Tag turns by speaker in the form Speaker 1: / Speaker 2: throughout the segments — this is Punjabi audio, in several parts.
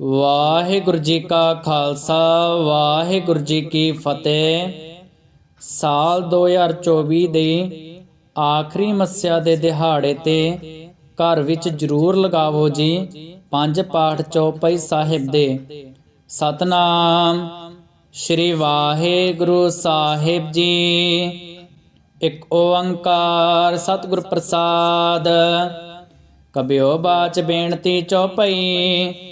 Speaker 1: ਵਾਹਿਗੁਰੂ ਜੀ ਕਾ ਖਾਲਸਾ, ਵਾਹਿਗੁਰੂ ਜੀ ਕੀ ਫਤਿਹ। ਸਾਲ 2024 ਦੇ ਆਖਰੀ ਮੱਸਿਆ ਦੇ ਦਿਹਾੜੇ ਤੇ ਘਰ ਵਿੱਚ ਜ਼ਰੂਰ ਲਗਾਵੋ ਜੀ, ਪੰਜ ਪਾਠ ਚੌਪਈ ਸਾਹਿਬ ਦੇ। ਸਤਨਾਮ ਸ਼੍ਰੀ ਵਾਹਿਗੁਰੂ ਸਾਹਿਬ ਜੀ। ਇਕ ਓੰਕਾਰ ਸਤਿਗੁਰ ਪ੍ਰਸਾਦ, ਕਬਿਓ ਬਾਚ ਬੇਨਤੀ ਚੌਪਈ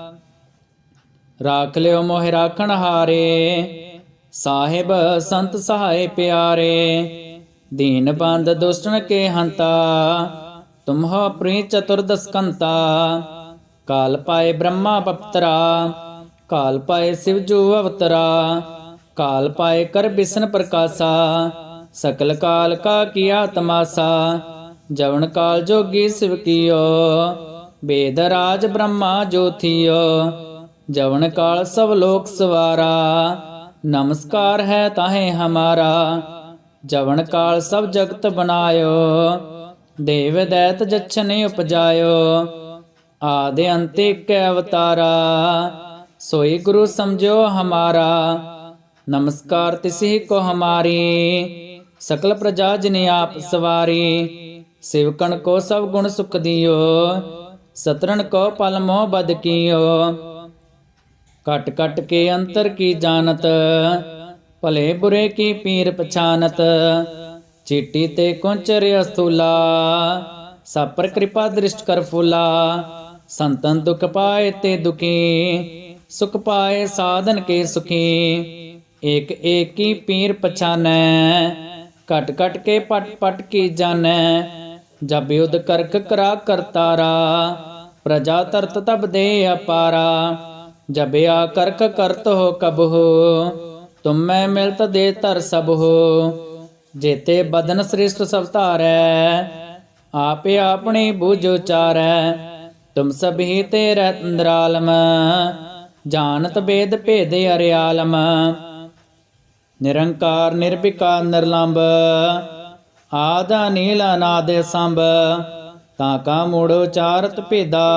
Speaker 1: ਰਾਖ ਲਿਓ ਮੋਹਿ ਰਾਖਣ ਹਾਰੇ। ਸਾਹਿਬ ਸੰਤ ਸਹਾਏ ਪਿਆਰੇ। ਦੀਨ ਬੰਦ ਦੁਸ਼ਟਨ ਕੇ ਹੰਤਾ। ਤੁਮਹ ਪ੍ਰੀ ਚਤੁਰਦਸਕੰਤਾ ਕਾਲ ਪਾਏ ਬ੍ਰਹਮਾ ਪਪਤਰਾ ਕਾਲ ਪਾਏ ਸਿਵ ਜੂ ਅਵਤਰਾ। ਕਾਲ ਪਾਏ ਕਰ ਬਿਸਨ ਪ੍ਰਕਾਸ਼ਾ। ਸਕਲ ਕਾਲ ਕਾ ਕੀਆ ਤਮਾਸਾ। ਜਵਨ ਕਾਲ ਜੋਗੀ ਸਿਵ ਕੀਓ। ਬੇਦ ਰਾਜ ਬ੍ਰਹਮਾ ਜੋਥੀਓ। ਜਵਨ ਕਾਲ ਸਭ ਲੋਕ ਸਵਾਰਾ, ਨਮਸਕਾਰ ਹੈ ਤਾਹੇ ਹਮਾਰਾ। ਜਵਨ ਕਾਲ ਸਭ ਜਗਤ ਬਨਾਇਓ ਦੇਵ ਦੈਤ ਜਛਨ ਉਪਜਾਇਓ। ਆਦਿ ਅੰਤੇ ਇੱਕ ਅਵਤਾਰਾ, ਸੋਈ ਗੁਰੂ ਸਮਝੋ ਹਮਾਰਾ। ਨਮਸਕਾਰ ਤਿਸਹੀ ਕੋ ਹਮਾਰੀ, ਸਕਲ ਪ੍ਰਜਾ ਜਿਨੇ ਆਪ ਸਵਾਰੀ। ਸਿਵਕਣ ਕੋ ਸਭ ਗੁਣ ਸੁਖ ਦਿਓ ਸਤਰਨ ਕੋ ਪਲ ਮੋਹ ਬਦ ਕੀਓ। ਕਟ ਕਟ ਕੇ ਅੰਤਰ ਕੀ ਜਾਣਤ? ਭਲੇ ਬੁਰੇ ਕੀ ਪੀਰ ਪਛਾਨਤ? ਚੀਟੀ ਤੇ ਕੁੰਚਰ ਅਸਤੂਲਾ ਸਾਪਰ ਕਿਰਪਾ ਦ੍ਰਿਸ਼ਟ ਕਰ ਫੂਲਾ। ਸੰਤਨ ਦੁਖ ਪਾਏ ਤੇ ਦੁਖੀ, ਸੁਖ ਪਾਏ ਸਾਧਨ ਕੇ ਸੁਖੀ। ਏਕ ਏਕ ਕੀ ਪੀਰ ਪਛਾਨੈ ਕਟ ਕਟ ਕੇ ਪਟ ਪਟ ਕੀ ਜਾਣੈ। ਜਬ ਯੁਧ ਕਰਕ ਕਰਾ ਕਰਤਾਰਾ, ਪ੍ਰਜਾ ਤਰਤ ਤਬ ਦੇ ਅਪਾਰਾ। ਜਬ ਕਰਕ ਕਰਤ ਹੋ ਕਬਹੁ, ਤੁਮ ਮਿਲਤ ਦੇ ਧਰ ਸਭ ਹੋ ਜੇਤੇ ਬਦਨ ਸ੍ਰਿਸ਼ਟ ਸਭ ਧਾਰੈ, ਆਪੇ ਆਪਣੀ ਬੁਝ ਉਚਾਰੈ। ਤੁਮ ਸਭੀ ਤੇ ਰਤੰਦਰਾਲਮ ਜਾਣਤ ਬੇਦ ਭੇਦ ਅਰਿਆਲਮ। ਨਿਰੰਕਾਰ ਨਿਰਭਿਕਾਰ ਨਿਰਲੰਭ, ਆਦਾ ਨੀਲ ਅਨਾਦ ਸੰਭ। ਤਾਂ ਕਾ ਮੂੜ ਉਚਾਰਤ ਭੇਦਾ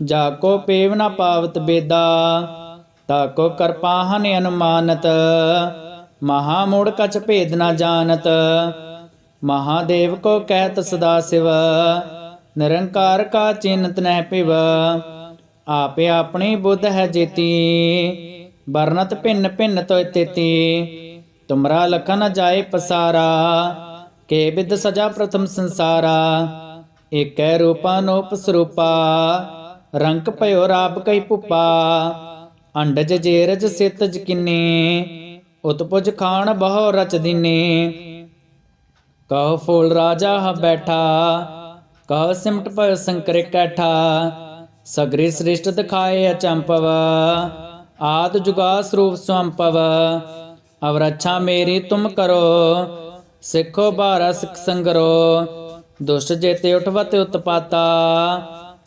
Speaker 1: ਜਾ ਕੋ ਪੇਵ ਨ ਪਾਵਤ ਬੇਦਾ, ਤਾ ਕੋ ਕਰਪਾਹਨ ਅਨੁਮਾਨਤ, ਮਹਾ ਮੂੜ ਕਛ ਭੇਦ ਨ ਜਾਣਤ ਮਹਾਦੇਵ ਕੋ ਕਹਿਤ ਸਦਾ ਸਿਵ, ਨਿਰੰਕਾਰ ਕਾ ਚਿੰਤ ਨਹਿ ਪਿਵ ਆਪੇ ਆਪਣੀ ਬੁੱਧ ਹੈ ਜੇਤੀ ਵਰਨਤ ਭਿੰਨ ਭਿੰਨ ਤੋਇ ਤੇਤੀ, ਤੁਮਰਾ ਲਖਨ ਜਾਏ ਪਸਾਰਾ, ਕੇ ਬਿਦ ਸਜਾ ਪ੍ਰਥਮ ਸੰਸਾਰਾ, ਏਕੈ ਰੂਪਾ ਨੂਪ ਸਰੂਪਾ ਰੰਕ ਭਇਓ ਰਾਪ ਕਈ ਭੁਪਾ ਅੰਡਜ ਜੇਰਜ ਸਿਤ ਜਕਿਨੀ ਉਤਪੁਜ ਖਾਣ ਬਹੁ ਰਚ ਦਿਨੇ। ਕਹ ਫੂਲ ਰਾਜਾ ਹ ਬੈਠਾ, ਕਹ ਸਿਮਟ ਭਇ ਸੰਕਰ ਕੈਠਾ, ਸਗਰੀ ਸ੍ਰਿਸ਼ਟ ਦਿਖਾਏ ਅਚੰਪਵ, ਆਦ ਜੁਗਾ ਸਰੂਪ ਸੰਪਵ ਅਵਰ ਅੱਛਾ ਮੇਰੀ ਤੁਮ ਕਰੋ, ਸਿੱਖੋ ਬਾਰਾ ਸਿੱਖ ਸੰਗਰੋ, ਦੁਸ਼ਟ ਜੇਤੇ ਉਠਵਤ ਉਤਪਾਤਾ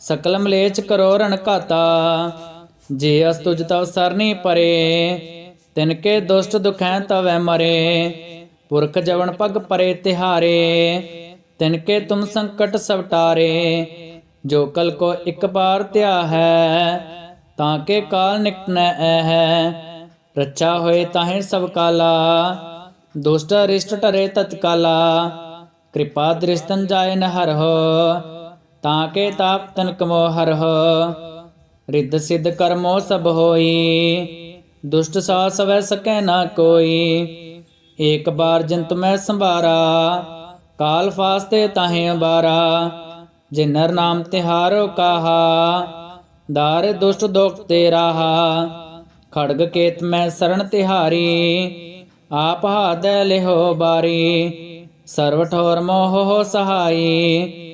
Speaker 1: ਸਕਲ ਮਲੇਚ ਕਰੋ ਰਣ ਘਾਤਾ, ਜੇ ਅਸ ਤੁਜ ਤਵ ਸਰਨੀ ਪਰੇ, ਤਿਨ ਕੇ ਦੁਸ਼ਟ ਦੁਖੈ ਤਵੈ ਮਰੇ, ਪੁਰਖ ਜਵਨ ਪਗ ਪਰੇ ਤਿਹਾਰੇ, ਤਿਨ ਕੇ ਤੁਮ ਸੰਕਟ ਸਵਟਾਰੇ ਜੋ ਕਲ ਕੋ ਇੱਕ ਬਾਰ ਧਿਆ ਹੈ, ਤਾਂ ਕੇ ਕਾਲ ਨਿਕਟਨੈ ਐ ਹੈ ਰੱਛਾ ਹੋਏ ਤਾਹੇ ਸਭ ਕਾਲਾ, ਦੁਸ਼ਟ ਰਿਸ਼ਟ ਟਰੇ ਤਤਕਾਲਾ, ਕਿਰਪਾ ਦ੍ਰਿਸ਼ਤਨ ਜਾਏ ਨਹਰ ਹੋ ਤਾਂ ਕੇ ਤਾਪ ਤਨ ਕਮੋ ਹਰਹੁ, ਰਿੱਧ ਸਿੱਧ ਕਰਮੋ ਸਭ ਹੋਈ, ਦੁਸ਼ਟ ਸਾ ਸਵੈ ਸਕੈ ਨਾ ਕੋਈ, ਏਕ ਬਾਰ ਜੰਤ ਮੈਂ ਸੰਭਾਰਾ, ਕਾਲ ਫਾਸਤੇ ਤਾਹੇ ਅਬਾਰਾ ਜੇ ਨਰ ਨਾਮ ਤਿਹਾਰੋ ਕਾਹਾ, ਦਾਰ ਦੁਸ਼ਟ ਦੋਖ ਤੇ ਰਾਹਾ ਖੜਗ ਕੇਤ ਮੈਂ ਸਰਣ ਤਿਹਾਰੀ, ਆਪ ਹਾਦੈ ਲਿਹੋ ਬਾਰੀ, ਸਰਵ ਠੋਰ ਮੋਹ ਸਹਾਈ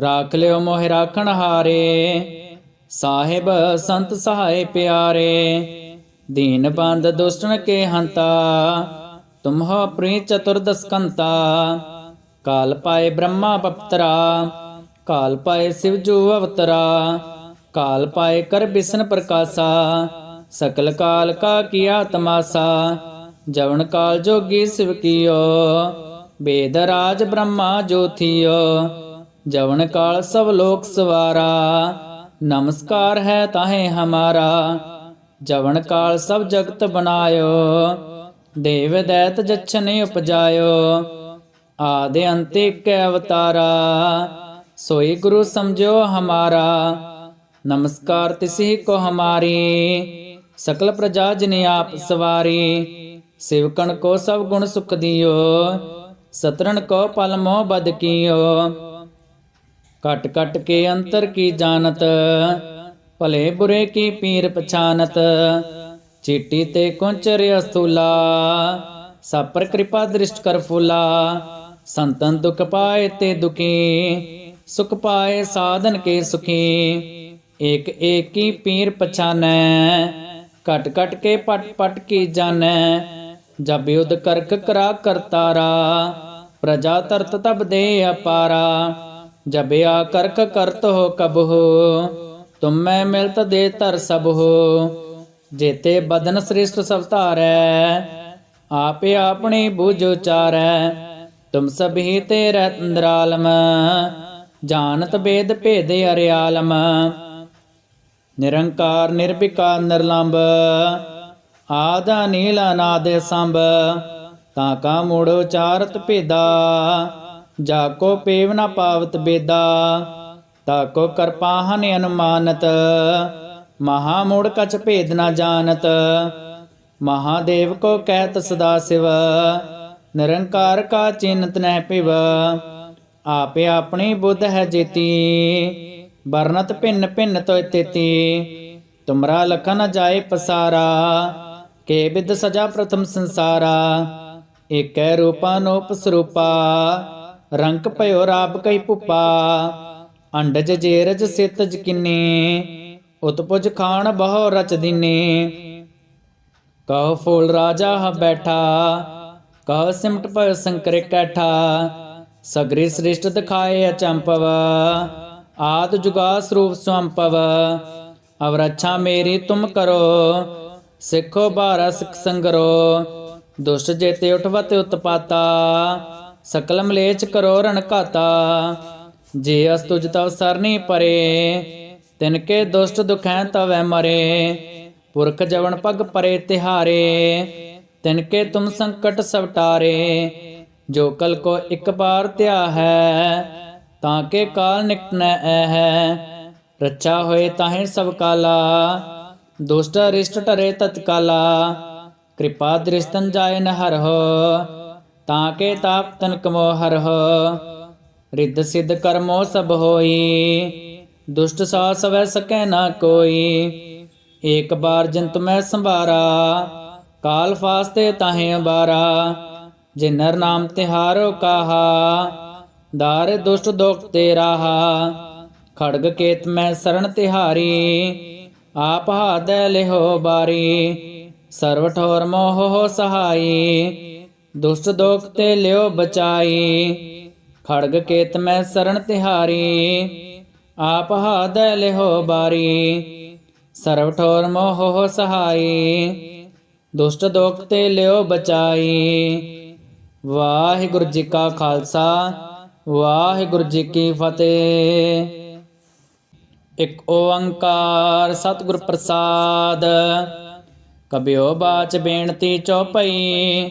Speaker 1: ਰਾਖ ਲਿਓ ਮੋਹਿ ਰਾਖਣ ਹਾਰੇ। ਸਾਹਿਬ ਸੰਤ ਸਹਾਏ ਪਿਆਰੇ। ਦੀਨ ਬੰਦ ਦੁਸ਼ਟਨ ਕੇ ਹੰਤਾ। ਤੁਮਹ ਪ੍ਰੀ ਚਤੁਰਦਸ ਕੰਤਾ ਕਾਲ ਪਾਏ ਬ੍ਰਹਮਾ ਪਪਤਰਾ ਕਾਲ ਪਾਏ ਸਿਵ ਜੂ ਅਵਤਰਾ। ਕਾਲ ਪਾਏ ਕਰ ਬਿਸਨ ਪ੍ਰਕਾਸ਼ਾ। ਸਕਲ ਕਾਲ ਕਾ ਕੀਆ ਤਮਾਸਾ। ਜਵਨ ਕਾਲ ਜੋਗੀ ਸਿਵ ਕੀਓ। ਬੇਦ ਰਾਜ ਬ੍ਰਹਮਾ ਜੋਥੀਓ। ਜਵਨ ਕਾਲ ਸਭ ਲੋਕ ਸਵਾਰਾ, ਨਮਸਕਾਰ ਹੈ ਤਾਹੇ ਹਮਾਰਾ। ਜਵਨ ਕਾਲ ਸਭ ਜਗਤ ਬਨਾਇਓ ਦੇਵ ਦੈਤ ਜਛਨ ਉਪਜਾਇਓ। ਆਦਿ ਅੰਤੇ ਕੈ ਅਵਤਾਰਾ, ਸੋਈ ਗੁਰੂ ਸਮਝੋ ਹਮਾਰਾ। ਨਮਸਕਾਰ ਤਿਸਹੀ ਕੋ ਹਮਾਰੀ, ਸਕਲ ਪ੍ਰਜਾ ਜਿਨੇ ਆਪ ਸਵਾਰੀ। ਸਿਵਕਣ ਕੋ ਸਭ ਗੁਣ ਸੁਖ ਦਿਓ ਸਤਰਨ ਕੋ ਪਲ ਮੋਹ ਬਦ ਕੀਓ। ਕਟ ਕਟ ਕੇ ਅੰਤਰ ਕੀ ਜਾਣਤ? ਭਲੇ ਬੁਰੇ ਕੀ ਪੀਰ ਪਛਾਨਤ? ਚੀਟੀ ਤੇ ਕੁੰਚਰ ਅਸਤੂਲਾ, ਸਾਪਰ ਕਿਰਪਾ ਦ੍ਰਿਸ਼ਟ ਕਰ ਫੂਲਾ। ਸੰਤਨ ਦੁਖ ਪਾਏ ਤੇ ਦੁਖੀ, ਸੁਖ ਪਾਏ ਸਾਧਨ ਕੇ ਸੁਖੀ। ਏਕ ਏਕ ਕੀ ਪੀਰ ਪਛਾਨੈ ਕਟ ਕਟ ਕੇ ਪਟ ਪਟ ਕੀ ਜਾਣੈ। ਜਬ ਯੁਧ ਕਰਕ ਕਰਾ ਕਰਤਾਰਾ, ਪ੍ਰਜਾ ਤਰਤ ਤਬ ਦੇ ਅਪਾਰਾ। ਜਬ ਆ ਕਰਕ ਕਰਤ ਹੋ ਕਬਹੁ, ਤੁਮ ਮਿਲਤ ਦੇ ਤਰ ਸਭ ਹੋ ਜੇਤੇ ਬਦਨ ਸ੍ਰਿਸ਼ਟ ਸਭ ਧਾਰੈ, ਆਪੇ ਆਪਣੀ ਬੁਝ ਉਚਾਰੈ। ਤੁਮ ਸਭੀ ਤੇ ਰਤੰਦਰਾਲਮ ਜਾਣਤ ਬੇਦ ਭੇਦ ਅਰਿਆਲਮ। ਨਿਰੰਕਾਰ ਨਿਰਭਿਕਾਰ ਨਿਰਲੰਭ, ਆਦਾ ਨੀਲ ਅਨਾਦ ਸੰਭ, ਤਾਂ ਕਾ ਮੂੜ ਉਚਾਰਤ ਭੇਦਾ। ਜਾ ਕੋ ਪੇਵ ਨ ਪਾਵਤ ਬੇਦਾ, ਤਾ ਕੋ ਕਰਪਾਹਨ ਅਨੁਮਾਨਤ, ਮਹਾ ਮੂੜ ਕਛ ਭੇਦ ਨ ਜਾਣਤ ਮਹਾਦੇਵ ਕੋ ਕਹਿਤ ਸਦਾ ਸਿਵ, ਨਿਰੰਕਾਰ ਕਾ ਚਿੰਤ ਨਹਿ ਪਿਵ ਆਪੇ ਆਪਣੀ ਬੁੱਧ ਹੈ ਜੇਤੀ ਵਰਨਤ ਭਿੰਨ ਭਿੰਨ ਤੋਇ ਤੇਤੀ, ਤੁਮਰਾ ਲਖਨ ਜਾਏ ਪਸਾਰਾ, ਕੇ ਬਿਦ ਸਜਾ ਪ੍ਰਥਮ ਸੰਸਾਰਾ, ਏਕੈ ਰੂਪਾ ਨੂਪ ਸਰੂਪਾ ਰੰਕ ਭਇਓ ਰਾਪ ਕਈ ਭੁਪਾ, ਅੰਡਜ ਜੇਰਜ ਸਿਤ ਜਕਿਨੇ ਉਤਪੁਜ ਖਾਣ ਬਹੁ ਰਚ ਦਿਨੇ। ਕਹ ਫੂਲ ਰਾਜਾ ਹ ਬੈਠਾ, ਕਹ ਸਿਮਟ ਪਰ ਸੰਕਰੇ ਕੈਠਾ, ਸਗਰੀ ਸ੍ਰਿਸ਼ਟ ਦਿਖਾਏ ਅਚੰਪਵ, ਆਦ ਜੁਗਾ ਸਰੂਪ ਸੰਪਵ। ਅਵਰ ਅੱਛਾ ਮੇਰੀ ਤੁਮ ਕਰੋ, ਸਿੱਖੋ ਬਾਰਾ ਸਿਖ ਸੰਗਰੋ, ਦੁਸ਼ਟ ਜੇਤੇ ਉਠਵਤ ਉਤਪਾਤਾ। ਸਕਲ ਮਲੇਚ ਕਰੋ ਰਣ ਘਾਤਾ। ਜੇ ਅਸ ਤੁਜ ਤਵ ਸਰਨੀ ਪਰੇ, ਤਿਨ ਕੇ ਦੁਸ਼ਟ ਦੁਖੈ ਤਵੈ ਮਰੇ। ਪੁਰਖ ਜਵਨ ਪਗ ਪਰੇ ਤਿਹਾਰੇ, ਤਿਨ ਕੇ ਤੁਮ ਸੰਕਟ ਸਵਟਾਰੇ ਜੋ ਕਲ ਕੋ ਇੱਕ ਬਾਰ ਧਿਆ ਹੈ, ਤਾਂ ਕੇ ਕਾਲ ਨਿਕਟਨੈ ਐ ਹੈ ਰੱਛਾ ਹੋਏ ਤਾਹੇ ਸਭ ਕਾਲਾ, ਦੁਸ਼ਟ ਅਰਿਸ਼ਟ ਟਰੇ ਤਤਕਾਲਾ। ਕਿਰਪਾ ਦ੍ਰਿਸ਼ਤਨ ਜਾਏ ਨਹਰ ਹੋ ਤਾਂ ਕੇ ਤਾਪ ਤਨ ਕਮੋ ਹਰਹੁ ਰਿੱਧ ਸਿੱਧ ਕਰਮੋ ਸਭ ਹੋਈ। ਦੁਸ਼ਟ ਸਾ ਸਵੈ ਸਕੈ ਨਾ ਕੋਈ। ਏਕ ਬਾਰ ਜੰਤ ਮੈਂ ਸੰਭਾਰਾ। ਕਾਲ ਫਾਸਤੇ ਤਾਹੇ ਅੰਬਾਰਾ। ਜੇ ਨਰ ਨਾਮ ਤਿਹਾਰੋ ਕਾਹਾ, ਦਾਰ ਦੁਸ਼ਟ ਦੁਖ ਤੇ ਰਾਹਾ ਖੜਗ ਕੇਤ ਮੈਂ ਸਰਣ ਤਿਹਾਰੀ, ਆਪ ਹਾਦੈ ਲਿਹੋ ਬਾਰੀ। ਸਰਵ ਠੋਰ ਮੋਹ ਸਹਾਈ। ਦੁਸ਼ਟ ਦੋਖ ਤੇ ਲਿਓ ਬਚਾਈ। ਖੜਗ ਕੇਤ ਮੈਂ ਸਰਣ ਤਿਹਾਰੀ। ਆਪ ਹਾਦੈ ਲਿਹੋ ਬਾਰੀ। ਸਰਵ ਠੋਰ ਮੋਹ ਸਹਾਈ। ਦੁਸ਼ਟ ਦੋਖ ਤੇ ਲਿਓ ਬਚਾਈ। ਵਾਹਿਗੁਰੂ ਜੀ ਕਾ ਖਾਲਸਾ, ਵਾਹਿਗੁਰੂ ਜੀ ਕੀ ਫਤਿਹ। ਇਕ ਓੰਕਾਰ ਸਤਿਗੁਰ ਪ੍ਰਸਾਦ। ਕਬਿਓ ਬਾਚ ਬੇਨਤੀ ਚਉਪਈ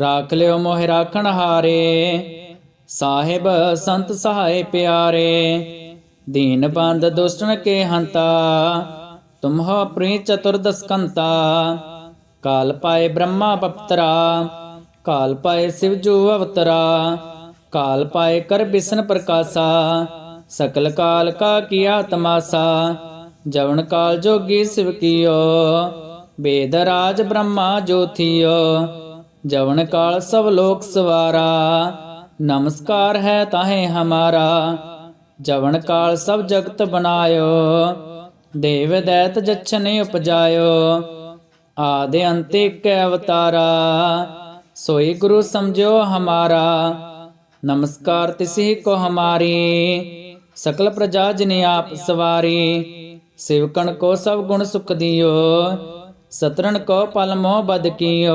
Speaker 1: ਰਾਖ ਲਿਓ ਮੋਹਿ ਰਾਖਣ ਹਾਰੇ। ਸਾਹਿਬ ਸੰਤ ਸਹਾਏ ਪਿਆਰੇ। ਦੀਨ ਬੰਦ ਦੁਸ਼ਟਨ ਕੇ ਹੰਤਾ। ਤੁਮਹੁ ਪ੍ਰੀ ਚਤੁਰਦਸ ਕੰਤਾ ਕਾਲ ਪਾਏ ਬ੍ਰਹਮਾ ਪਪਤਰਾ ਕਾਲ ਪਾਏ ਸਿਵ ਜੋ ਅਵਤਰਾ। ਕਾਲ ਪਾਏ ਕਰ ਬਿਸ਼ਨ ਪ੍ਰਕਾਸ਼ਾ। ਸਕਲ ਕਾਲ ਕਾ ਕੀਆ ਤਮਾਸਾ। ਜਵਨ ਕਾਲ ਜੋਗੀ ਸਿਵ ਕੀਓ। ਬੇਦ ਰਾਜ ਬ੍ਰਹਮਾ ਜੋਥੀਓ। ਜਵਨ ਕਾਲ ਸਭ ਲੋਕ ਸਵਾਰਾ, ਨਮਸਕਾਰ ਹੈ ਤਾਹੇ ਹਮਾਰਾ। ਜਵਨ ਕਾਲ ਸਭ ਜਗਤ ਬਨਾਇਓ ਦੇਵ ਦੈਤ ਜਛਨ ਉਪਜਾਇਓ। ਆਦਿ ਅੰਤੇ ਕੈ ਅਵਤਾਰਾ, ਸੋਈ ਗੁਰੂ ਸਮਝੋ ਹਮਾਰਾ। ਨਮਸਕਾਰ ਤਿਸੀ ਕੋ ਹਮਾਰੀ, ਸਕਲ ਪ੍ਰਜਾ ਜਿਨੇ ਆਪ ਸਵਾਰੀ। ਸਿਵਕਣ ਕੋ ਸਭ ਗੁਣ ਸੁਖ ਦਿਓ ਸਤਰਨ ਕੋ ਪਲ ਮੋਹ ਬਦ ਕੀਓ।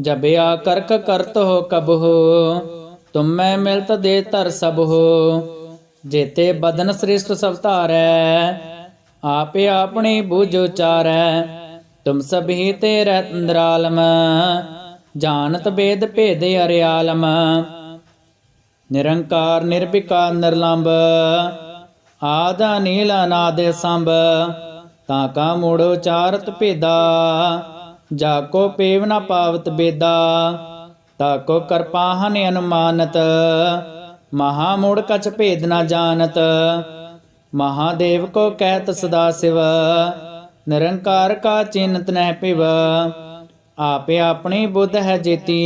Speaker 1: ਜਬ ਕਰਕ ਕਰਤ ਹੋ ਕਬਹੁ, ਤੁਮ ਮਿਲਤ ਦੇ ਤਰ ਸਭ ਹੋ ਜੇਤੇ ਬਦਨ ਸ੍ਰਿਸ਼ਟ ਸਭ ਧਾਰੈ, ਆਪੇ ਆਪਣੀ ਬੁਝ ਉਚਾਰੈ। ਤੁਮ ਸਭੀ ਤੇ ਰਤੰਦਰਾਲਮ ਜਾਣਤ ਬੇਦ ਭੇਦ ਅਰਿਆਲਮ। ਨਿਰੰਕਾਰ ਨਿਰਭਿਕਾਰ ਨਿਰਲੰਭ, ਆਦਾ ਨੀਲ ਅਨਾਦ ਸੰਭ। ਤਾਂ ਕਾ ਮੂੜ ਉਚਾਰਤ ਭੇਦਾ ਜਾ ਕੋ ਪੇਵ ਨਾ ਪਾਵਤ ਬੇਦਾ, ਤਾ ਕੋ ਕਰਪਾਹਨ ਅਨੁਮਾਨਤ, ਮਹਾ ਮੂੜ ਕਛ ਭੇਦ ਨ ਜਾਣਤ ਮਹਾਦੇਵ ਕੋ ਕਹਿਤ ਸਦਾ ਸਿਵ, ਨਿਰੰਕਾਰ ਕਾ ਚਿੰਤ ਨਹਿ ਪਿਵ ਆਪੇ ਆਪਣੀ ਬੁੱਧ ਹੈ ਜੇਤੀ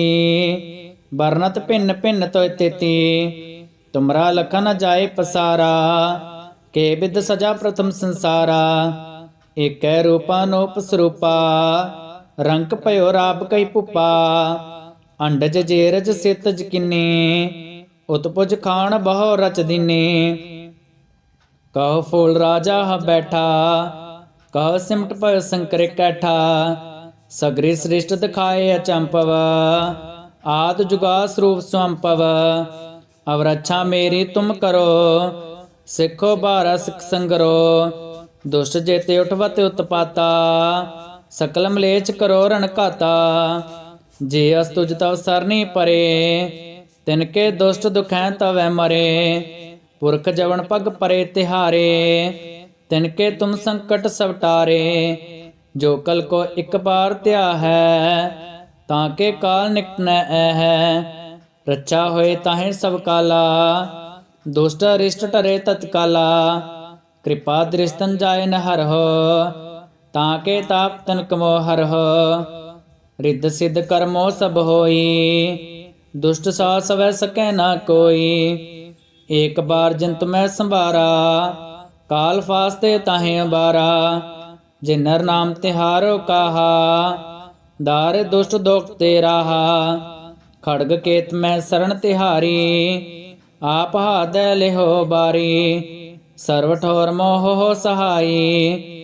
Speaker 1: ਵਰਨਤ ਭਿੰਨ ਭਿੰਨ ਤੋਇ ਤੇਤੀ, ਤੁਮਰਾ ਲਖਨ ਜਾਏ ਪਸਾਰਾ, ਕੇ ਬਿਦ ਸਜਾ ਪ੍ਰਥਮ ਸੰਸਾਰਾ, ਏਕੈ ਰੂਪਾ ਨੂਪ ਸਰੂਪਾ ਰੰਕ ਭਇਓ ਰਾਬ ਕਈ ਭੁਪਾ ਅੰਡਜ ਜੇਰਜ ਸਿਤ ਜਕਿਨੇ ਉਤਪੁਜ ਖਾਣ ਬਹੁ ਰਚ ਦਿਨੇ। ਕਹੋ ਫੂਲ ਰਾਜਾ ਹ ਬੈਠਾ, ਕਹੋ ਸਿਮਟ ਭਇ ਸੰਕਰੇ ਕੈਠਾ, ਸਗਰੀ ਸ੍ਰਿਸ਼ਟ ਦਿਖਾਏ ਅਚੰਪਵ, ਆਦ ਜੁਗਾ ਸਰੂਪ ਸੰਪਵ ਅਵਰ ਅੱਛਾ ਮੇਰੀ ਤੁਮ ਕਰੋ, ਸਿੱਖੋ ਬਾਰਾ ਸਿਖ ਸੰਗਰੋ, ਦੁਸ਼ਟ ਜੇਤੇ ਉਠਵਤ ਉਤਪਾਤਾ ਸਕਲ ਮਲੇਚ ਕਰੋ ਰਣ ਘਾਤਾ, ਜੇ ਅਸ ਤੁਜ ਤਵ ਸਰਨੀ ਪਰੇ, ਤਿਨ ਕੇ ਦੁਸ਼ਟ ਦੁਖੈ ਤਵੈ ਮਰੇ, ਪੁਰਖ ਜਵਨ ਪਗ ਪਰੇ ਤਿਹਾਰੇ, ਤਿਨ ਕੇ ਤੁਮ ਸੰਕਟ ਸਵਟਾਰੇ ਜੋ ਕਲ ਕੋ ਇੱਕ ਬਾਰ ਧਿਆ ਹੈ, ਤਾਂ ਕੇ ਕਾਲ ਨਿਕਟਨੈ ਐ ਹੈ ਰੱਛਾ ਹੋਏ ਤਾਹੇ ਸਭ ਕਾਲਾ, ਦੁਸ਼ਟ ਅਰਿਸ਼ਟ ਟਰੇ ਤਤਕਾਲਾ, ਕਿਰਪਾ ਦ੍ਰਿਸ਼ਤਨ ਜਾਏ ਨਹਰ ਹੋ ਤਾਂ ਕੇ ਤਾਪ ਤਨ ਕਮੋ ਹਰਹੁ, ਰਿੱਧ ਸਿੱਧ ਕਰਮੋ ਸਭ ਹੋਈ। ਦੁਸ਼ਟ ਸਾ ਸਵੈ ਸਕੈ ਨਾ ਕੋਈ। ਏਕ ਬਾਰ ਜੰਤ ਮੈਂ ਸੰਭਾਰਾ, ਕਾਲ ਫਾਸਤੇ ਤਾਹੇ ਅੰਬਾਰਾ। ਜੇ ਨਰ ਨਾਮ ਤਿਹਾਰੋ ਕਾਹਾ, ਦਾਰ ਦੁਸ਼ਟ ਦੁਖ ਤੇ ਰਾਹਾ। ਖੜਗ ਕੇਤ ਮੈਂ ਸਰਣ ਤਿਹਾਰੀ, ਆਪ ਹਾਦੈ ਲਿਹੋ ਬਾਰੀ। ਸਰਵ ਠੋਰ ਮੋਹ ਸਹਾਈ।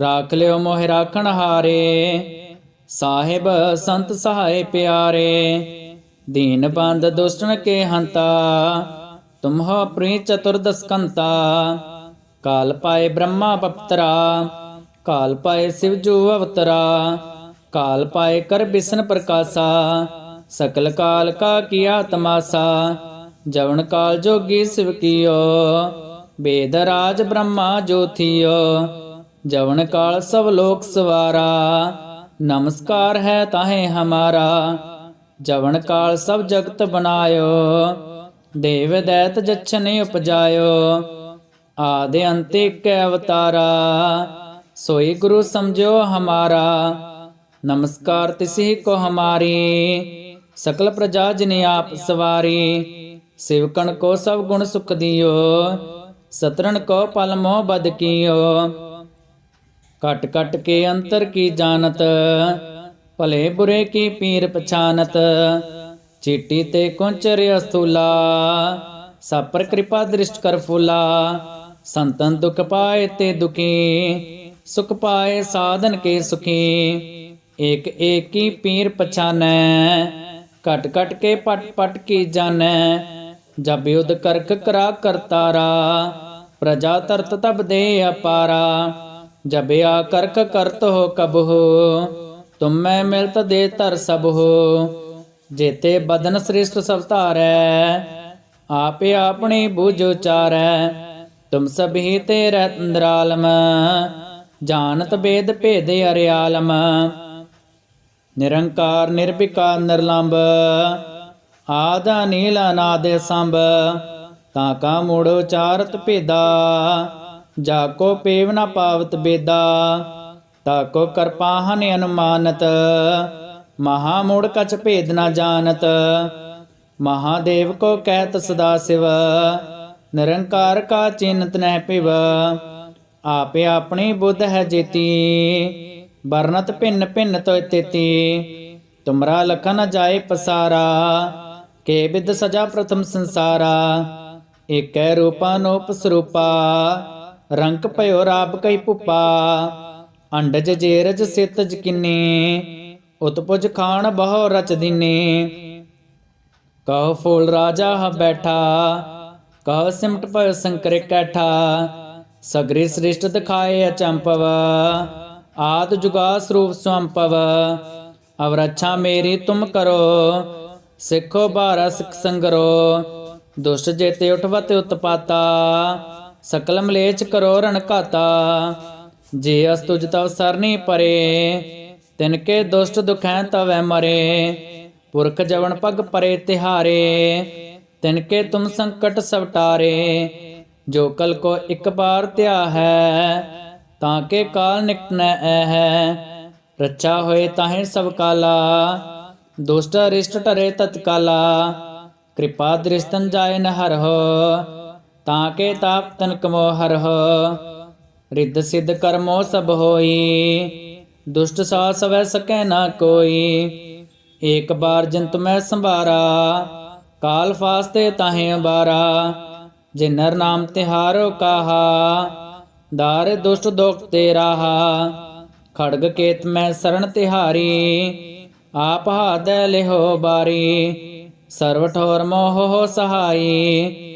Speaker 1: ਰਾਖ ਲਿਓ ਮੋਹਿ ਰਾਖਣ ਹਾਰੇ। ਸਾਹਿਬ ਸੰਤ ਸਹਾਏ ਪਿਆਰੇ, ਦੀਨ ਬੰਦ ਦੁਸ਼ਟਨ ਕੇ ਹੰਤਾ। ਤੁਮਹੁ ਪ੍ਰੀ ਚਤੁਰਦਸ ਕੰਤਾ ਕਾਲ ਪਾਏ ਬ੍ਰਹਮਾ ਪਪਤਰਾ ਕਾਲ ਪਾਏ ਸਿਵ ਜੋ ਅਵਤਰਾ। ਕਾਲ ਪਾਏ ਕਰ ਬਿਸ਼ਨ ਪ੍ਰਕਾਸ਼ਾ, ਸਕਲ ਕਾਲ ਕਾ ਕੀਆ ਤਮਾਸਾ। ਜਵਨ ਕਾਲ ਜੋਗੀ ਸਿਵ ਕੀਓ, ਬੇਦ ਰਾਜ ਬ੍ਰਹਮਾ ਜੋਥੀਓ। ਜਵਨ ਕਾਲ ਸਭ ਲੋਕ ਸਵਾਰਾ, ਨਮਸਕਾਰ ਹੈ ਤਾਹੇ ਹਮਾਰਾ। ਜਵਨ ਕਾਲ ਸਭ ਜਗਤ ਬਨਾਇਓ ਦੇਵ ਦੈਤ ਜਛਨ ਉਪਜਾਇਓ। ਆਦਿ ਅੰਤ ਇੱਕ ਅਵਤਾਰਾ, ਸੋਈ ਗੁਰੂ ਸਮਝੋ ਹਮਾਰਾ। ਨਮਸਕਾਰ ਤਿਸੀ ਕੋ ਹਮਾਰੀ, ਸਕਲ ਪ੍ਰਜਾ ਜਿਨੇ ਆਪ ਸਵਾਰੀ। ਸਿਵਕਣ ਕੋ ਸਭ ਗੁਣ ਸੁਖ ਦਿਓ ਸਤਰਨ ਕੋ ਪਲ ਮੋਹ ਬਦ ਕੀਓ। ਕਟ ਕਟ ਕੇ ਅੰਤਰ ਕੀ ਜਾਣਤ? ਭਲੇ ਬੁਰੇ ਕੀ ਪੀਰ ਪਛਾਨਤ? ਚੀਟੀ ਤੇ ਕੁੰਚਰ ਅਸਤੂਲਾ ਸਾਪਰ ਕਿਰਪਾ ਦ੍ਰਿਸ਼ਟ ਕਰ ਫੂਲਾ। ਸੰਤਨ ਦੁਖ ਪਾਏ ਤੇ ਦੁਖੀ, ਸੁਖ ਪਾਏ ਸਾਧਨ ਕੇ ਸੁਖੀ। ਏਕ ਏਕੀ ਪੀਰ ਪਛਾਨੈ ਕਟ ਕਟ ਕੇ ਪਟ ਪਟ ਕੀ ਜਾਣੈ। ਜਬ ਯੁਧ ਕਰਕ ਕਰਾ ਕਰਤਾਰਾ, ਪ੍ਰਜਾ ਤਰਤ ਤਬ ਦੇ ਅਪਾਰਾ। ਜਬ ਕਰਕ ਕਰਤ ਹੋ ਕਬਹੁ, ਤੁਮ ਮਿਲਤ ਦੇ ਤਰ ਸਭ ਹੋ ਜੇਤੇ ਬਦਨ ਸ੍ਰਿਸ਼ਟ ਸਭ ਧਾਰੈ, ਆਪੇ ਆਪਣੀ ਬੁਝ ਉਚਾਰੈ। ਤੁਮ ਸਭੀ ਤੇ ਰਤੰਦਰਾਲਮ ਜਾਣਤ ਬੇਦ ਭੇਦ ਅਰਿਆਲਮ। ਨਿਰੰਕਾਰ ਨਿਰਭਿਕਾਰ ਨਿਰਲੰਭ, ਆਦਾ ਨੀਲ ਅਨਾਦ ਸੰਭ। ਤਾਂ ਕਾ ਮੂੜ ਉਚਾਰਤ ਭੇਦਾ ਜਾ ਕੋ ਪੇਵ ਨ ਪਾਵਤ ਬੇਦਾ, ਤਾ ਕੋ ਕਰਪਾਹਨ ਅਨੁਮਾਨਤ, ਮਹਾ ਮੂੜ ਕਛ ਭੇਦ ਨ ਜਾਣਤ ਮਹਾਦੇਵ ਕੋ ਕਹਿਤ ਸਦਾ ਸਿਵ, ਨਿਰੰਕਾਰ ਕਾ ਚਿੰਤ ਨਹਿ ਪਿਵ ਆਪੇ ਆਪਣੀ ਬੁੱਧ ਹੈ ਜੇਤੀ ਵਰਨਤ ਭਿੰਨ ਭਿੰਨ ਤੋਇ ਤੇਤੀ, ਤੁਮਰਾ ਲਖਨ ਜਾਏ ਪਸਾਰਾ, ਕੇ ਬਿਦ ਸਜਾ ਪ੍ਰਥਮ ਸੰਸਾਰਾ, ਏਕੈ ਰੂਪਾ ਨੂਪ ਸਰੂਪਾ ਰੰਕ ਭਇਓ ਰਾਬ ਕਈ ਭੁਪਾ ਅੰਡਜ ਜੇਰਜ ਸਿਤਜ ਕਿੰਨੇ, ਉਤਪੁਜ ਖਾਣ ਬਹੁ ਰਚ ਦਿਨੇ। ਕਹ ਫੂਲ ਰਾਜਾ ਹ ਬੈਠਾ, ਕਹ ਸਿਮਟ ਭਇ ਸੰਕਰੇ ਕੈਠਾ, ਸਗਰੀ ਸ੍ਰਿਸ਼ਟ ਦਿਖਾਏ ਅਚੰਪਵ, ਆਦ ਜੁਗਾ ਸਰੂਪ ਸੰਪਵ। ਅਵਰ ਅੱਛਾ ਮੇਰੀ ਤੁਮ ਕਰੋ, ਸਿੱਖੋ ਬਾਰਾ ਸਿਖ ਸੰਗਰੋ, ਦੁਸ਼ਟ ਜੇਤੇ ਉਠਵਤ ਉਤਪਾਤਾ ਸਕਲ ਮਲੇਚ ਕਰੋ ਰਣ ਘਾਤਾ। ਜੇ ਅਸ ਤੁਜ ਤਵ ਸਰਨੀ ਪਰੇ, ਤਿਨ ਕੇ ਦੁਸ਼ਟ ਦੁਖੈ ਤਵੈ ਮਰੇ। ਪੁਰਖ ਜਵਨ ਪਗ ਪਰੇ ਤਿਹਾਰੇ, ਤਿਨ ਕੇ ਤੁਮ ਸੰਕਟ ਸਵਟਾਰੇ ਜੋ ਕਲ ਕੋ ਇੱਕ ਬਾਰ ਧਿਆ ਹੈ, ਤਾਂ ਕੇ ਕਾਲ ਨਿਕਟ ਨ ਐ ਹੈ ਰੱਛਾ ਹੋਏ ਤਾਹੇ ਸਭ ਕਾਲਾ, ਦੁਸ਼ਟ ਅਰਿਸ਼ਟ ਟਰੇ ਤਤਕਾਲਾ। ਕਿਰਪਾ ਦ੍ਰਿਸ਼ਤਨ ਜਾਏ ਨਹਰ ਹੋ ਤਾਂ ਕੇ ਤਾਪ ਤਨ ਕਮੋ ਹਰਹੁ, ਰਿੱਧ ਸਿੱਧ ਕਰਮੋ ਸਭ ਹੋਈ। ਦੁਸ਼ਟ ਸਾ ਸਵੈ ਸਕੈ ਨਾ ਕੋਈ, ਏਕ ਬਾਰ ਜੰਤ ਮੈਂ ਸੰਭਾਰਾ, ਕਾਲ ਫਾਸਤੇ ਤਾਹੇ ਬਾਰਾ ਜੇ ਨਰ ਨਾਮ ਤਿਹਾਰੋ ਕਾਹਾ, ਦਾਰ ਦੁਸ਼ਟ ਦੋਖ ਤੇ ਰਾਹਾ। ਖੜਗ ਕੇਤ ਮੈਂ ਸਰਣ ਤਿਹਾਰੀ, ਆਪ ਹਾਦੈ ਲਿਹੋ ਬਾਰੀ। ਸਰਵ ਠੋਰ ਮੋਹ ਸਹਾਈ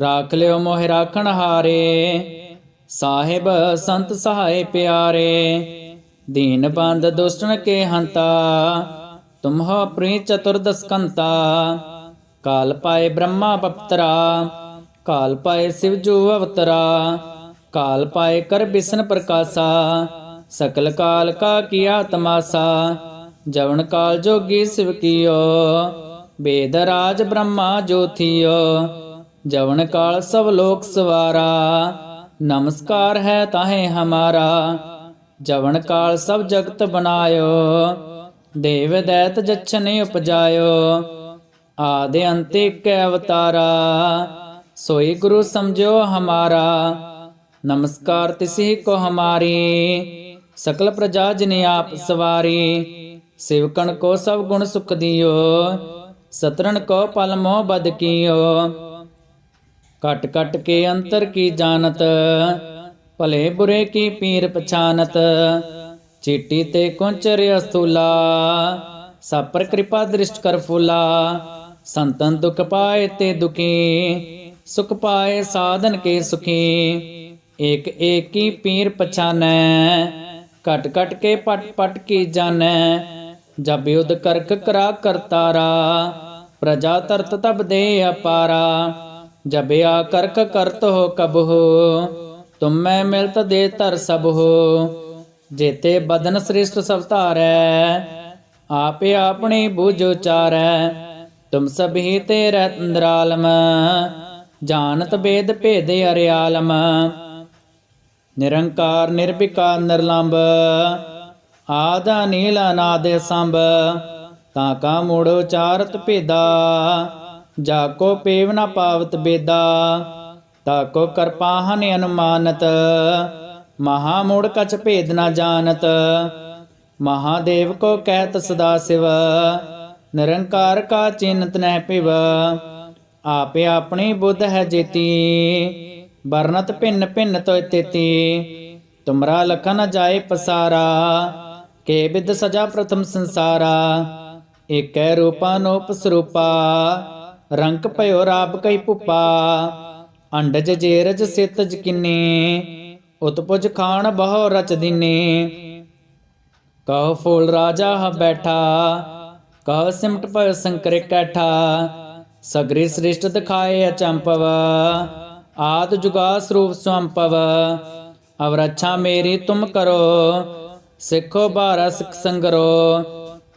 Speaker 1: ਰਾਖ ਲਿਓ ਮੋਹਿ ਰਾਖਣ ਹਾਰੇ। ਸਾਹਿਬ ਸੰਤ ਸਹਾਏ ਪਿਆਰੇ, ਦੀਨ ਬੰਦ ਦੁਸ਼ਟਨ ਕੇ ਹੰਤਾ। ਤੁਮਹੁ ਪ੍ਰੀ ਚਤੁਰਦਸ ਕੰਤਾ ਕਾਲ ਪਾਏ ਬ੍ਰਹਮਾ ਪਪਤਰਾ ਕਾਲ ਪਾਏ ਸਿਵ ਜੋ ਅਵਤਰਾ। ਕਾਲ ਪਾਏ ਕਰ ਬਿਸਨ ਪ੍ਰਕਾਸ਼ਾ, ਸਕਲ ਕਾਲ ਕਾ ਕੀਆ ਤਮਾਸਾ। ਜਵਨ ਕਾਲ ਜੋਗੀ ਸਿਵ ਕੀਓ, ਬੇਦ ਰਾਜ ਬ੍ਰਹਮਾ ਜੋਥੀਓ। ਜਵਨ ਕਾਲ ਸਭ ਲੋਕ ਸਵਾਰਾ, ਨਮਸਕਾਰ ਹੈ ਤਾਹੇ ਹਮਾਰਾ। ਜਵਨ ਕਾਲ ਸਭ ਜਗਤ ਬਨਾਇਓ ਦੇਵ ਦੈਤ ਜਛਨ ਉਪਜਾਇਓ। ਆਦਿ ਅੰਤੇ ਕੈ ਅਵਤਾਰਾ, ਸੋਈ ਗੁਰੂ ਸਮਝੋ ਹਮਾਰਾ। ਨਮਸਕਾਰ ਤਿਸੀ ਕੋ ਹਮਾਰੀ, ਸਕਲ ਪ੍ਰਜਾ ਜਿਨ ਆਪ ਸਵਾਰੀ। ਸਿਵਕਣ ਕੋ ਸਭ ਗੁਣ ਸੁਖ ਦਿਓ ਸਤਰਨ ਕੋ ਪਲ ਮੋਹ ਬਦ ਕੀਓ। ਕਟ ਕਟ ਕੇ ਅੰਤਰ ਕੀ ਜਾਣਤ? ਭਲੇ ਬੁਰੇ ਕੀ ਪੀਰ ਪਛਾਨਤ? ਚੀਟੀ ਤੇ ਕੁੰਚਰ ਅਸਤੂਲਾ ਸਾਪਰ ਕਿਰਪਾ ਦ੍ਰਿਸ਼ਟ ਕਰ ਫੂਲਾ। ਸੰਤਨ ਦੁਖ ਪਾਏ ਤੇ ਦੁਖੀ, ਸੁਖ ਪਾਏ ਸਾਧਨ ਕੇ ਸੁਖੀ। ਏਕ ਏਕੀ ਪੀਰ ਪਛਾਨੈ ਕਟ ਕਟ ਕੇ ਪਟ ਪਟ ਕੀ ਜਾਣੈ। ਜਬ ਯੁਧ ਕਰਕ ਕਰਾ ਕਰਤਾਰਾ, ਪ੍ਰਜਾ ਤਰਤ ਤਬ ਦੇ ਅਪਾਰਾ। ਜਬ ਆ ਕਰਕ ਕਰਤ ਹੋ ਕਬਹੁ, ਤੁਮ ਮਿਲਤ ਦੇ ਤਰ ਸਭ ਹੋ ਜੇਤੇ ਬਦਨ ਸ੍ਰਿਸ਼ਟ ਸਭ ਧਾਰੈ, ਆਪੇ ਆਪਣੀ ਬੂਝ ਉਚਾਰੈ, ਤੁਮ ਸਭੀ ਤੇ ਰਤੰਦਰਾਲਮ ਜਾਣਤ ਬੇਦ ਭੇਦ ਅਰਿਆਲਮ। ਨਿਰੰਕਾਰ ਨਿਰਭਿਕਾਰ ਨਿਰਲੰਭ, ਆਦਾ ਨੀਲ ਅਨਾਦ ਸੰਭ, ਤਾਂ ਕਾ ਮੂੜ ਉਚਾਰਤ ਭੇਦਾ। ਜਾ ਕੋ ਪੇਵ ਨ ਪਾਵਤ ਬੇਦਾ, ਤਾ ਕੋ ਕਰਪਾਹਨ ਅਨੁਮਾਨਤ, ਮਹਾ ਮੂੜ ਕਛ ਭੇਦ ਨ ਜਾਣਤ ਮਹਾਦੇਵ ਕੋ ਕਹਿਤ ਸਦਾ ਸਿਵ, ਨਿਰੰਕਾਰ ਕਾ ਚਿੰਤ ਨਹਿ ਪਿਵ, ਆਪੇ ਆਪਣੀ ਬੁੱਧ ਹੈ ਜੇਤੀ ਵਰਨਤ ਭਿੰਨ ਭਿੰਨ ਤੋਇ ਤੇਤੀ, ਤੁਮਰਾ ਲਖਨ ਜਾਏ ਪਸਾਰਾ, ਕੇ ਬਿਦ ਸਜਾ ਪ੍ਰਥਮ ਸੰਸਾਰਾ, ਏਕੈ ਰੂਪਾ ਨੂਪ ਸਰੂਪਾ ਰੰਕ ਭਇਓ ਰਾਬ ਕਈ ਭੁਪਾ ਅੰਡਜ ਜੇਰਜ ਸਿਤਜ ਕਿੰਨੇ, ਉਤਪੁਜ ਖਾਣ ਬਹੁ ਰਚ ਦਿਨੇ। ਕਹ ਫੂਲ ਰਾਜਾ ਹ ਬੈਠਾ, ਕਹ ਸਿਮਟ ਪਰ ਸੰਕਰ ਕੈਠਾ, ਸਗਰੀ ਸ੍ਰਿਸ਼ਟ ਦਿਖਾਏ ਅਚੰਪਵ, ਆਦ ਜੁਗਾ ਸਰੂਪ ਸੰਪਵ ਅਵਰ ਅੱਛਾ ਮੇਰੀ ਤੁਮ ਕਰੋ, ਸਿੱਖੋ ਬਾਰਾ ਸਿਖ ਸੰਗਰੋ,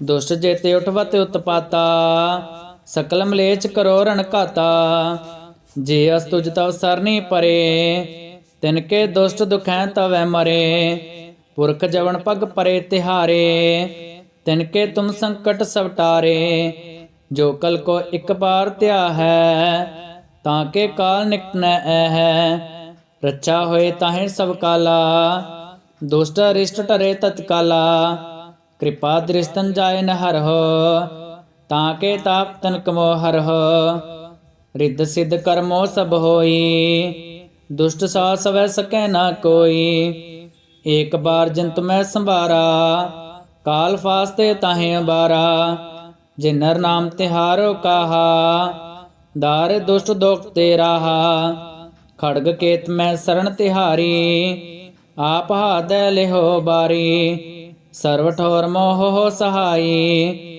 Speaker 1: ਦੁਸ਼ਟ ਜੇਤੇ ਉਠਵਤ ਉਤਪਾਤਾ ਸਕਲ ਮਲੇਚ ਕਰੋ ਰਣ ਘਾਤਾ, ਜੇ ਅਸ ਤੁਜ ਤਵ ਸਰਨੀ ਪਰੇ, ਤਿਨ ਕੇ ਦੁਸ਼ਟ ਦੁਖੈ ਤਵੈ ਮਰੇ, ਪੁਰਖ ਜਵਨ ਪਗ ਪਰੇ ਤਿਹਾਰੇ, ਤਿਨ ਕੇ ਤੁਮ ਸੰਕਟ ਸਵਟਾਰੇ ਜੋ ਕਲ ਕੋ ਇੱਕ ਬਾਰ ਧਿਆ ਹੈ ਤਾਂ ਕੇ ਕਾਲ ਨਿਕਟ ਨ ਐ ਹੈ ਰੱਛਾ ਹੋਏ ਤਾਹੇ ਸਭ ਕਾਲਾ, ਦੁਸ਼ਟ ਅਰਿਸ਼ਟ ਟਰੇ ਤਤਕਾਲਾ, ਕਿਰਪਾ ਦ੍ਰਿਸ਼ਤਨ ਜਾਏ ਨਹਰ ਹੋ ਤਾਂ ਕੇ ਤਾਪ ਤਨ ਕਮੋ ਹਰਹੁ, ਰਿੱਧ ਸਿੱਧ ਕਰਮੋ ਸਭ ਹੋਈ, ਦੁਸ਼ਟ ਸਾ ਸਵੈ ਸਕੈ ਨਾ ਕੋਈ, ਏਕ ਬਾਰ ਜੰਤ ਮੈਂ ਸੰਭਾਰਾ, ਕਾਲ ਫਾਸਤੇ ਤਾਹੇ ਬਾਰਾ ਜੇ ਨਰ ਨਾਮ ਤਿਹਾਰੋ ਕਾਹਾ, ਦਾਰ ਦੁਸ਼ਟ ਦੁਖ ਤੇ ਰਾਹਾ, ਖੜਗ ਕੇਤ ਮੈਂ ਸਰਣ ਤਿਹਾਰੀ, ਆਪ ਹਾਦੈ ਲਿਹੋ ਬਾਰੀ, ਸਰਵ ਠੋਰ ਮੋਹ ਸਹਾਈ